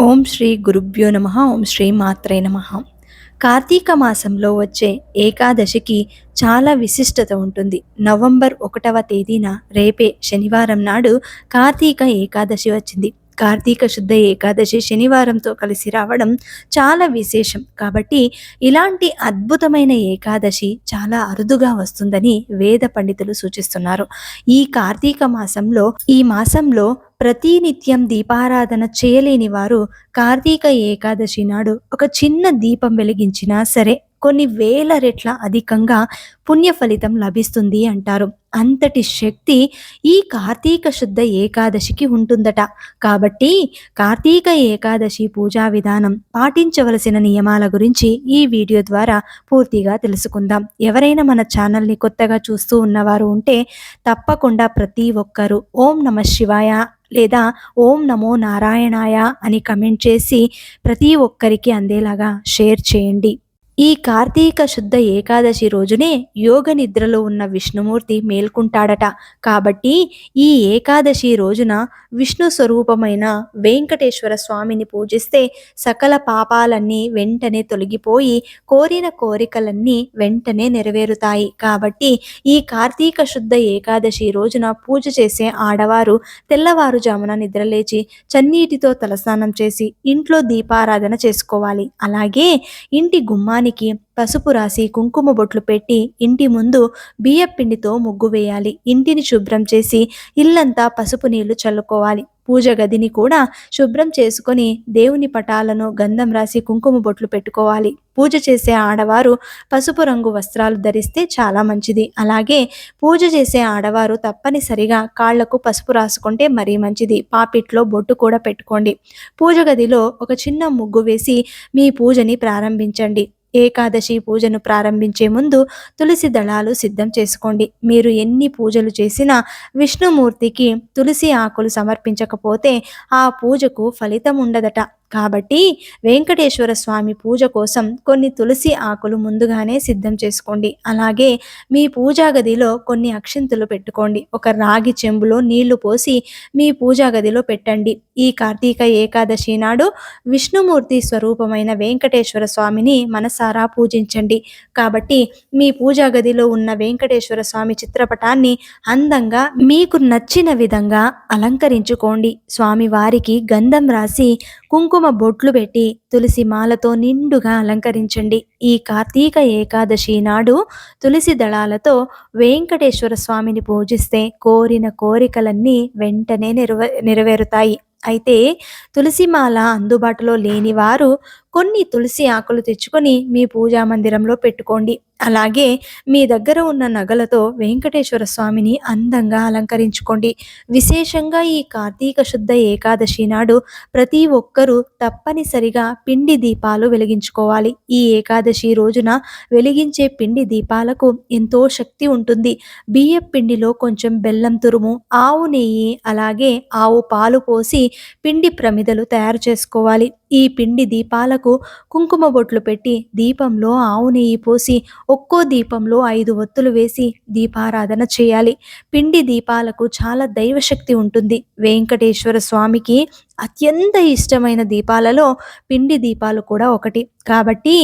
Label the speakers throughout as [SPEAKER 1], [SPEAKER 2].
[SPEAKER 1] ఓం శ్రీ గురుభ్యో నమ ఓం శ్రీ మాత్రే నమ. కార్తీక మాసంలో వచ్చే ఏకాదశికి చాలా విశిష్టత ఉంటుంది. నవంబర్ ఒకటవ తేదీన రేపే శనివారం నాడు కార్తీక ఏకాదశి వచ్చింది. కార్తీక శుద్ధ ఏకాదశి శనివారంతో కలిసి రావడం చాలా విశేషం. కాబట్టి ఇలాంటి అద్భుతమైన ఏకాదశి చాలా అరుదుగా వస్తుందని వేద పండితులు సూచిస్తున్నారు. ఈ కార్తీక మాసంలో ఈ మాసంలో ప్రతినిత్యం దీపారాధన చేయలేని వారు కార్తీక ఏకాదశి నాడు ఒక చిన్న దీపం వెలిగించినా సరే కొన్ని వేల రెట్ల అధికంగా పుణ్య ఫలితం లభిస్తుంది అంటారు. అంతటి శక్తి ఈ కార్తీక శుద్ధ ఏకాదశికి ఉంటుందట. కాబట్టి కార్తీక ఏకాదశి పూజా విధానం పాటించవలసిన నియమాల గురించి ఈ వీడియో ద్వారా పూర్తిగా తెలుసుకుందాం. ఎవరైనా మన ఛానల్ని కొత్తగా చూస్తూ ఉన్నవారు ఉంటే తప్పకుండా ప్రతి ఒక్కరూ ఓం నమ శివాయ లేదా ఓం నమో నారాయణాయ అని కమెంట్ చేసి ప్రతి ఒక్కరికి అందేలాగా షేర్ చేయండి. ఈ కార్తీక శుద్ధ ఏకాదశి రోజునే యోగ నిద్రలో ఉన్న విష్ణుమూర్తి మేల్కుంటాడట. కాబట్టి ఈ ఏకాదశి రోజున విష్ణు స్వరూపమైన వెంకటేశ్వర స్వామిని పూజిస్తే సకల పాపాలన్నీ వెంటనే తొలగిపోయి కోరిన కోరికలన్నీ వెంటనే నెరవేరుతాయి. కాబట్టి ఈ కార్తీక శుద్ధ ఏకాదశి రోజున పూజ చేసే ఆడవారు తెల్లవారుజామున నిద్రలేచి చన్నీటితో తలస్నానం చేసి ఇంట్లో దీపారాధన చేసుకోవాలి. అలాగే ఇంటి గుమ్మాని దానికి పసుపు రాసి కుంకుమ బొట్లు పెట్టి ఇంటి ముందు బియ్యపిండితో ముగ్గు వేయాలి. ఇంటిని శుభ్రం చేసి ఇల్లంతా పసుపు నీళ్ళు చల్లుకోవాలి. పూజ గదిని కూడా శుభ్రం చేసుకొని దేవుని పటాలను గంధం రాసి కుంకుమ బొట్లు పెట్టుకోవాలి. పూజ చేసే ఆడవారు పసుపు రంగు వస్త్రాలు ధరిస్తే చాలా మంచిది. అలాగే పూజ చేసే ఆడవారు తప్పనిసరిగా కాళ్ళకు పసుపు రాసుకుంటే మరీ మంచిది. పాపిట్లో బొట్టు కూడా పెట్టుకోండి. పూజ గదిలో ఒక చిన్న ముగ్గు వేసి మీ పూజని ప్రారంభించండి. ఏకాదశి పూజను ప్రారంభించే ముందు తులసి దళాలు సిద్ధం చేసుకోండి. మీరు ఎన్ని పూజలు చేసినా విష్ణుమూర్తికి తులసి ఆకులు సమర్పించకపోతే ఆ పూజకు ఫలితం ఉండదట. కాబట్టి వెంకటేశ్వర స్వామి పూజ కోసం కొన్ని తులసి ఆకులు ముందుగానే సిద్ధం చేసుకోండి. అలాగే మీ పూజా గదిలో కొన్ని అక్షింతులు పెట్టుకోండి. ఒక రాగి చెంబులో నీళ్ళు పోసి మీ పూజా గదిలో పెట్టండి. ఈ కార్తీక ఏకాదశి నాడు విష్ణుమూర్తి స్వరూపమైన వెంకటేశ్వర స్వామిని మనసారా పూజించండి. కాబట్టి మీ పూజా గదిలో ఉన్న వెంకటేశ్వర స్వామి చిత్రపటాన్ని అందంగా మీకు నచ్చిన విధంగా అలంకరించుకోండి. స్వామి వారికి గంధం రాసి కుంకుమ బొట్లు పెట్టి తులసి మాలతో నిండుగా అలంకరించండి. ఈ కార్తీక ఏకాదశి నాడు తులసి దళాలతో వెంకటేశ్వర స్వామిని పూజిస్తే కోరిన కోరికలన్నీ వెంటనే నెరవే నెరవేరుతాయి. అయితే తులసిమాల అందుబాటులో లేని వారు కొన్ని తులసి ఆకులు తెచ్చుకొని మీ పూజా మందిరంలో పెట్టుకోండి. అలాగే మీ దగ్గర ఉన్న నగలతో వెంకటేశ్వర స్వామిని అందంగా అలంకరించుకోండి. విశేషంగా ఈ కార్తీక శుద్ధ ఏకాదశి నాడు ప్రతి ఒక్కరూ తప్పనిసరిగా పిండి దీపాలు వెలిగించుకోవాలి. ఈ ఏకాదశి రోజున వెలిగించే పిండి దీపాలకు ఎంతో శక్తి ఉంటుంది. బియ్యం పిండిలో కొంచెం బెల్లం తురుము ఆవు నెయ్యి అలాగే ఆవు పాలు పోసి పిండి ప్రమిదలు తయారు చేసుకోవాలి. ఈ పిండి దీపాలకు కుంకుమ బొట్లు పెట్టి దీపంలో ఆవు నెయ్యి పోసి ఒక్కో దీపంలో ఐదు ఒత్తులు వేసి దీపారాధన చేయాలి. పిండి దీపాలకు చాలా దైవశక్తి ఉంటుంది. వెంకటేశ్వర స్వామికి అత్యంత ఇష్టమైన దీపాలలో పిండి దీపాలు కూడా ఒకటి. కాబట్టి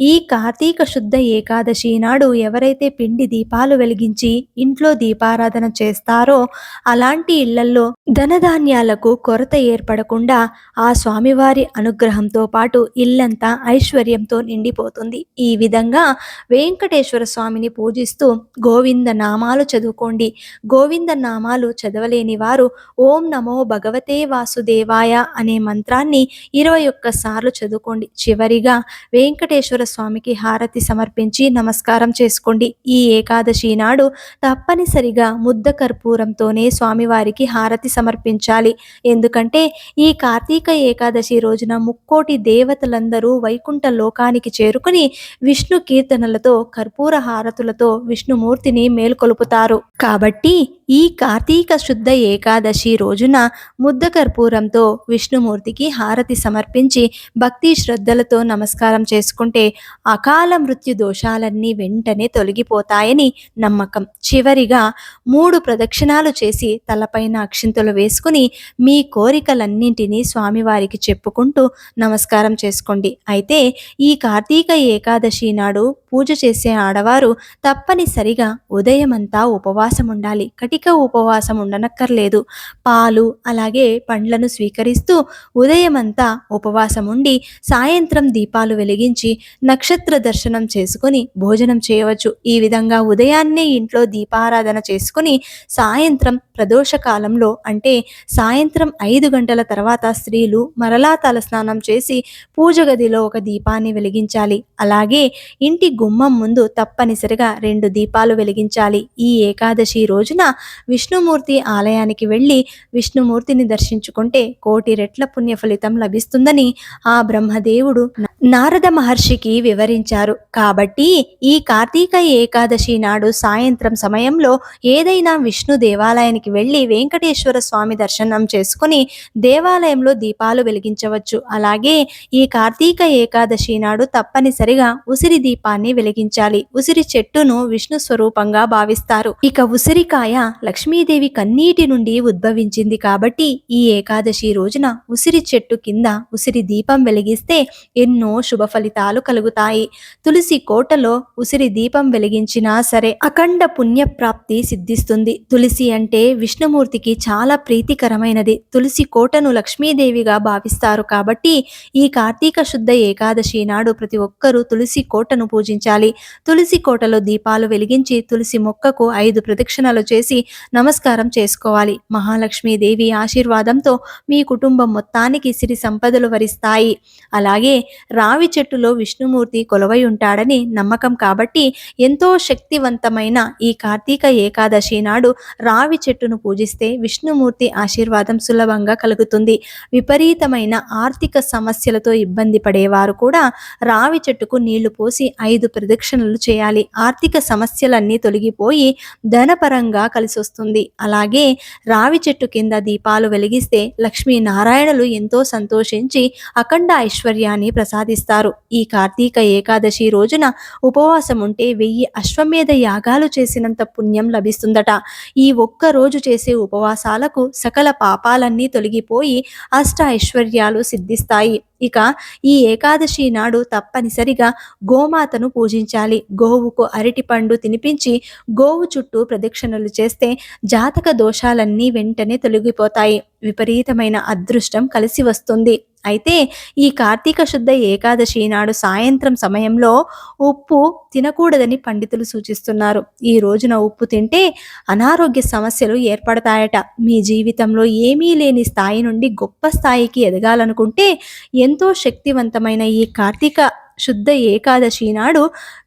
[SPEAKER 1] ఈ కార్తీక శుద్ధ ఏకాదశి నాడు ఎవరైతే పిండి దీపాలు వెలిగించి ఇంట్లో దీపారాధన చేస్తారో అలాంటి ఇళ్ళల్లో ధనధాన్యాలకు కొరత ఏర్పడకుండా ఆ స్వామివారి అనుగ్రహంతో పాటు ఇల్లంతా ఐశ్వర్యంతో నిండిపోతుంది. ఈ విధంగా వెంకటేశ్వర స్వామిని పూజిస్తూ గోవింద నామాలు చదువుకోండి. గోవింద నామాలు చదవలేని వారు ఓం నమో భగవతే వాసుదేవా శివాయ అనే మంత్రాన్ని ఇరవై ఒక్కసార్లు చదువుకోండి. చివరిగా వెంకటేశ్వర స్వామికి హారతి సమర్పించి నమస్కారం చేసుకోండి. ఈ ఏకాదశి నాడు తప్పనిసరిగా ముద్ద కర్పూరంతోనే స్వామివారికి హారతి సమర్పించాలి. ఎందుకంటే ఈ కార్తీక ఏకాదశి రోజున ముక్కోటి దేవతలందరూ వైకుంఠ లోకానికి చేరుకుని విష్ణు కీర్తనలతో కర్పూర హారతులతో విష్ణుమూర్తిని మేల్కొలుపుతారు. కాబట్టి ఈ కార్తీక శుద్ధ ఏకాదశి రోజున ముద్ద కర్పూరంతో విష్ణుమూర్తికి హారతి సమర్పించి భక్తి శ్రద్ధలతో నమస్కారం చేసుకుంటే అకాల మృత్యు దోషాలన్నీ వెంటనే తొలగిపోతాయని నమ్మకం. చివరిగా మూడు ప్రదక్షిణాలు చేసి తలపైన అక్షింతలు వేసుకుని మీ కోరికలన్నింటినీ స్వామివారికి చెప్పుకుంటూ నమస్కారం చేసుకోండి. అయితే ఈ కార్తీక ఏకాదశి నాడు పూజ చేసే ఆడవారు తప్పనిసరిగా ఉదయమంతా ఉపవాసం ఉండాలి ఇక ఉపవాసం ఉండనక్కర్లేదు. పాలు అలాగే పండ్లను స్వీకరిస్తూ ఉదయమంతా ఉపవాసం ఉండి సాయంత్రం దీపాలు వెలిగించి నక్షత్ర దర్శనం చేసుకుని భోజనం చేయవచ్చు. ఈ విధంగా ఉదయాన్నే ఇంట్లో దీపారాధన చేసుకుని సాయంత్రం ప్రదోష కాలంలో అంటే సాయంత్రం ఐదు గంటల తర్వాత స్త్రీలు మరలా తలస్నానం చేసి పూజ గదిలో ఒక దీపాన్ని వెలిగించాలి. అలాగే ఇంటి గుమ్మం ముందు తప్పనిసరిగా రెండు దీపాలు వెలిగించాలి. ఈ ఏకాదశి రోజున విష్ణుమూర్తి ఆలయానికి వెళ్ళి విష్ణుమూర్తిని దర్శించుకుంటే కోటి రెట్ల పుణ్య ఫలితం లభిస్తుందని ఆ బ్రహ్మదేవుడు నారద మహర్షికి వివరించారు. కాబట్టి ఈ కార్తీక ఏకాదశి నాడు సాయంత్రం సమయంలో ఏదైనా విష్ణు దేవాలయానికి వెళ్ళి వెంకటేశ్వర స్వామి దర్శనం చేసుకుని దేవాలయంలో దీపాలు వెలిగించవచ్చు. అలాగే ఈ కార్తీక ఏకాదశి నాడు తప్పనిసరిగా ఉసిరి దీపాన్ని వెలిగించాలి. ఉసిరి చెట్టును విష్ణు స్వరూపంగా భావిస్తారు. ఇక ఉసిరికాయ లక్ష్మీదేవి కన్నీటి నుండి ఉద్భవించింది కాబట్టి ఈ ఏకాదశి రోజున ఉసిరి చెట్టు కింద ఉసిరి దీపం వెలిగిస్తే ఎన్నో శుభ ఫలితాలు కలుగుతాయి. తులసి కోటలో ఉసిరి దీపం వెలిగించినా సరే అఖండ పుణ్యప్రాప్తి సిద్ధిస్తుంది. తులసి అంటే విష్ణుమూర్తికి చాలా ప్రీతికరమైనది. తులసి కోటను లక్ష్మీదేవిగా భావిస్తారు కాబట్టి ఈ కార్తీక శుద్ధ ఏకాదశి నాడు ప్రతి ఒక్కరూ తులసి కోటను పూజించాలి. తులసి కోటలో దీపాలు వెలిగించి తులసి మొక్కకు ఐదు ప్రదక్షిణలు చేసి నమస్కారం చేసుకోవాలి. మహాలక్ష్మీదేవి ఆశీర్వాదంతో మీ కుటుంబం మొత్తానికి సిరి సంపదలు వరిస్తాయి. అలాగే రావి చెట్టులో విష్ణుమూర్తి కొలవై ఉంటాడని నమ్మకం కాబట్టి ఎంతో శక్తివంతమైన ఈ కార్తీక ఏకాదశి నాడు రావి చెట్టును పూజిస్తే విష్ణుమూర్తి ఆశీర్వాదం సులభంగా కలుగుతుంది. విపరీతమైన ఆర్థిక సమస్యలతో ఇబ్బంది పడేవారు కూడా రావి చెట్టుకు నీళ్ళు పోసి ఐదు ప్రదక్షిణలు చేయాలి. ఆర్థిక సమస్యలన్నీ తొలగిపోయి ధనపరంగా కలిసి వస్తుంది. అలాగే రావి చెట్టు కింద దీపాలు వెలిగిస్తే లక్ష్మీ నారాయణలు ఎంతో సంతోషించి అఖండ ఐశ్వర్యాన్ని ప్రసాదిస్తారు. ఈ కార్తీక ఏకాదశి రోజున ఉపవాసం ఉంటే వెయ్యి అశ్వమేధ యాగాలు చేసినంత పుణ్యం లభిస్తుందట. ఈ ఒక్క రోజు చేసే ఉపవాసాలకు సకల పాపాలన్నీ తొలగిపోయి అష్ట ఐశ్వర్యాలు సిద్ధిస్తాయి. ఇక ఈ ఏకాదశి నాడు తప్పనిసరిగా గోమాతను పూజించాలి. గోవుకు అరటిపండు తినిపించి గోవు చుట్టూ ప్రదక్షిణలు చేస్తే జాతక దోషాలన్నీ వెంటనే తొలగిపోతాయి. విపరీతమైన అదృష్టం కలిసి వస్తుంది. అయితే ఈ కార్తీక శుద్ధ ఏకాదశి నాడు సాయంత్రం సమయంలో ఉప్పు తినకూడదని పండితులు సూచిస్తున్నారు. ఈ రోజున ఉప్పు తింటే అనారోగ్య సమస్యలు ఏర్పడతాయట. మీ జీవితంలో ఏమీ లేని స్థాయి నుండి గొప్ప స్థాయికి ఎదగాలనుకుంటే ఎంతో శక్తివంతమైన ఈ కార్తీక శుద్ధ ఏకాదశి నాడు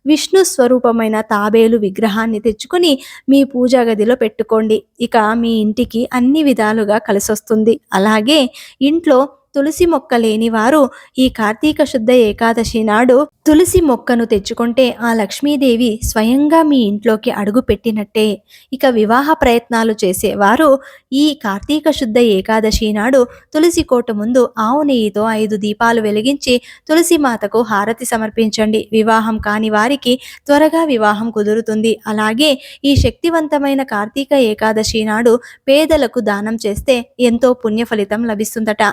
[SPEAKER 1] విష్ణు స్వరూపమైన తాబేలు విగ్రహాన్ని తెచ్చుకొని మీ పూజా గదిలో పెట్టుకోండి. ఇక మీ ఇంటికి అన్ని విధాలుగా కలిసొస్తుంది. అలాగే ఇంట్లో తులసి మొక్క లేనివారు ఈ కార్తీక శుద్ధ ఏకాదశి నాడు తులసి మొక్కను తెచ్చుకుంటే ఆ లక్ష్మీదేవి స్వయంగా మీ ఇంట్లోకి అడుగు పెట్టినట్టే. ఇక వివాహ ప్రయత్నాలు చేసేవారు ఈ కార్తీక శుద్ధ ఏకాదశి నాడు తులసి కోట ముందు ఆవు నెయ్యితో ఐదు దీపాలు వెలిగించి తులసి మాతకు హారతి సమర్పించండి. వివాహం కాని వారికి త్వరగా వివాహం కుదురుతుంది. అలాగే ఈ శక్తివంతమైన కార్తీక ఏకాదశి నాడు పేదలకు దానం చేస్తే ఎంతో పుణ్య ఫలితం లభిస్తుందట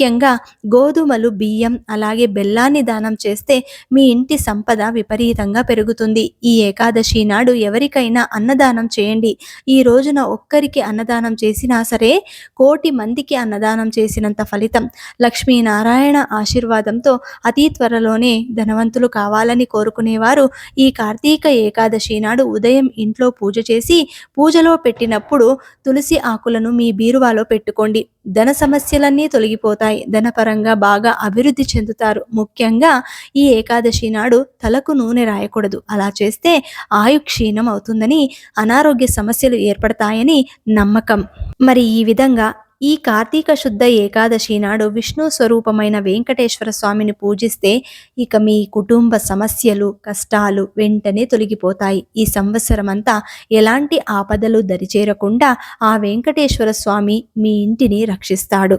[SPEAKER 1] ముఖ్యంగా గోధుమలు బియ్యం అలాగే బెల్లాన్ని దానం చేస్తే మీ ఇంటి సంపద విపరీతంగా పెరుగుతుంది. ఈ ఏకాదశి నాడు ఎవరికైనా అన్నదానం చేయండి. ఈ రోజున ఒక్కరికి అన్నదానం చేసినా సరే కోటి మందికి అన్నదానం చేసినంత ఫలితం. లక్ష్మీనారాయణ ఆశీర్వాదంతో అతి త్వరలోనే ధనవంతులు కావాలని కోరుకునేవారు ఈ కార్తీక ఏకాదశి నాడు ఉదయం ఇంట్లో పూజ చేసి పూజలో పెట్టినప్పుడు తులసి ఆకులను మీ బీరువాలో పెట్టుకోండి. ధన సమస్యలన్నీ తొలగిపోతాయి. ధనపరంగా బాగా అభివృద్ధి చెందుతారు. ముఖ్యంగా ఈ ఏకాదశి నాడు తలకు నూనె రాయకూడదు. అలా చేస్తే ఆయు క్షీణం అవుతుందని అనారోగ్య సమస్యలు ఏర్పడతాయని నమ్మకం. మరి ఈ విధంగా ఈ కార్తీక శుద్ధ ఏకాదశి నాడు విష్ణు స్వరూపమైన వెంకటేశ్వర స్వామిని పూజిస్తే ఇక మీ కుటుంబ సమస్యలు కష్టాలు వెంటనే తొలగిపోతాయి. ఈ సంవత్సరం అంతా ఎలాంటి ఆపదలు దరిచేరకుండా ఆ వెంకటేశ్వర స్వామి మీ ఇంటిని రక్షిస్తాడు.